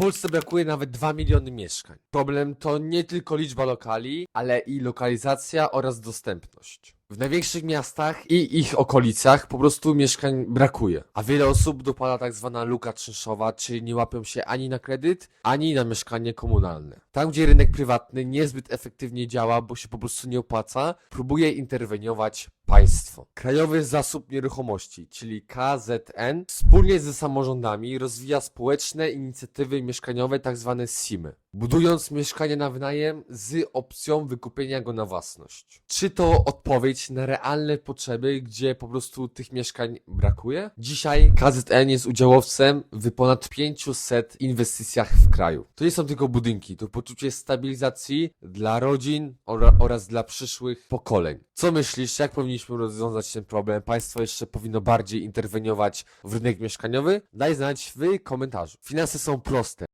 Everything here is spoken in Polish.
Polsce brakuje nawet 2 miliony mieszkań. Problem to nie tylko liczba lokali, ale i lokalizacja oraz dostępność. W największych miastach i ich okolicach po prostu mieszkań brakuje, a wiele osób dopada tak zwana luka czynszowa, czyli nie łapią się ani na kredyt, ani na mieszkanie komunalne. Tam, gdzie rynek prywatny niezbyt efektywnie działa, bo się po prostu nie opłaca, próbuje interweniować państwo. Krajowy Zasób Nieruchomości, czyli KZN, wspólnie ze samorządami rozwija społeczne inicjatywy mieszkaniowe, tak zwane SIMy, budując mieszkanie na wynajem z opcją wykupienia go na własność. Czy to odpowiedź na realne potrzeby, gdzie po prostu tych mieszkań brakuje? Dzisiaj KZN jest udziałowcem w ponad 500 inwestycjach w kraju. To nie są tylko budynki, to poczucie stabilizacji dla rodzin ora- oraz dla przyszłych pokoleń. Co myślisz, jak powinniśmy rozwiązać ten problem? Państwo jeszcze powinno bardziej interweniować w rynek mieszkaniowy? Daj znać w komentarzu. Finanse są proste.